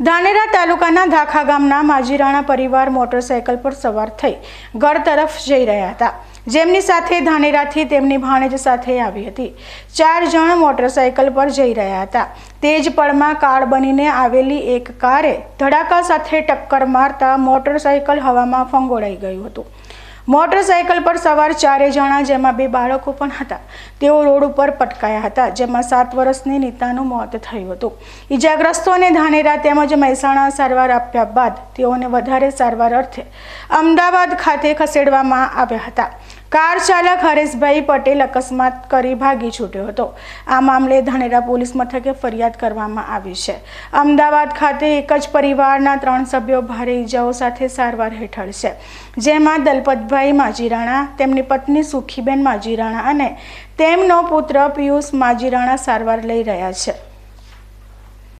ધાનેરા તાલુકાના ધાખા ગામના માજીરાણા પરિવાર મોટરસાયકલ પર સવાર થઈ ઘર તરફ જઈ રહ્યા હતા. જેમની સાથે ધાનેરાથી તેમની ભાણેજ સાથે આવી હતી. ચાર જણ મોટરસાયકલ પર જઈ રહ્યા હતા. તે જ પળમાં કાર બનીને આવેલી એક કારે ધડાકા સાથે ટક્કર મારતા મોટરસાયકલ હવામાં ફંગોળાઈ ગયું હતું. મોટરસાયકલ પર સવાર ચારે જણા, જેમાં બે બાળકો પણ હતા. તેઓ રોડ ઉપર પટકાયા હતા, જેમાં સાત વર્ષની નીતાનું મોત થયું હતું. ઈજાગ્રસ્તોને ધાનેરા તેમજ મહેસાણા સારવાર આપ્યા બાદ તેઓને વધારે સારવાર અર્થે અમદાવાદ ખાતે ખસેડવામાં આવ્યા હતા. કાર ચાલક હરેશભાઈ પટેલ અકસ્માત કરી ભાગી છૂટ્યો હતો. આ મામલે ધાનેરા પોલીસ મથકે ફરિયાદ કરવામાં આવી છે. અમદાવાદ ખાતે એક જ પરિવારના ત્રણ સભ્યો ભારે ઈજાઓ સાથે સારવાર હેઠળ છે. જેમાં દલપતભાઈ માજીરાણા, તેમની પત્ની સુખીબેન માજીરાણા અને તેમનો પુત્ર પિયુષ માજીરાણા સારવાર લઈ રહ્યા છે.